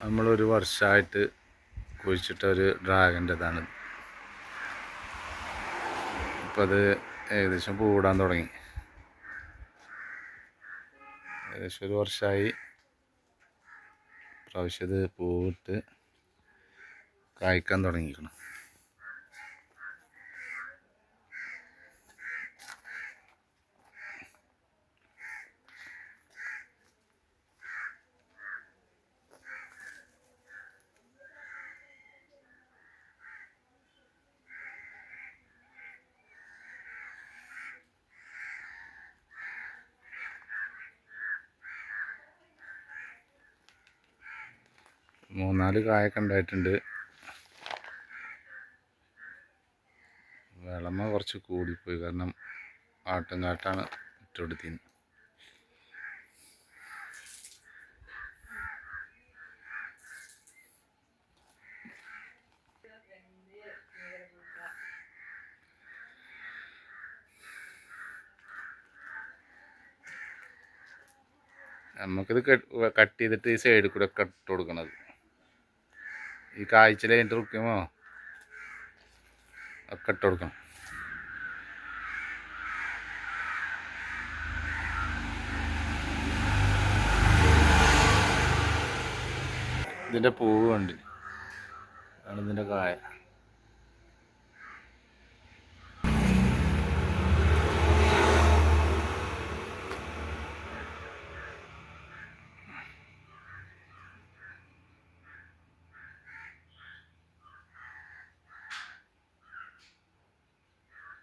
നമ്മളൊരു വർഷമായിട്ട് കുഴിച്ചിട്ട ഒരു ഡ്രാഗന്റെ ഇതാണ് ഇപ്പം അത് ഏകദേശം പൂടാൻ തുടങ്ങി. ഏകദേശം ഒരു വർഷമായി പ്രാവശ്യം ഇത് പൂവിട്ട് കായ്ക്കാൻ തുടങ്ങിയിരിക്കണം മൂന്നാൽ കായൊക്കെ ഉണ്ടായിട്ടുണ്ട്. വിളമ കുറച്ച് കൂടിപ്പോയി. കാരണം ആട്ടും കാട്ടാണ് ഇട്ടുകൊടുത്തിന് നമുക്കിത് കട്ട് ചെയ്തിട്ട് ഈ സൈഡിൽ കൂടെ കട്ട് കൊടുക്കണത്. ഈ കാഴ്ചയിൽ അതിന്റെ റുക്കുമോ ഒക്കെ ഇട്ട് കൊടുക്കണം. ഇതിന്റെ പൂവ് കണ്ടില്ല? ആണ് ഇതിന്റെ കായ.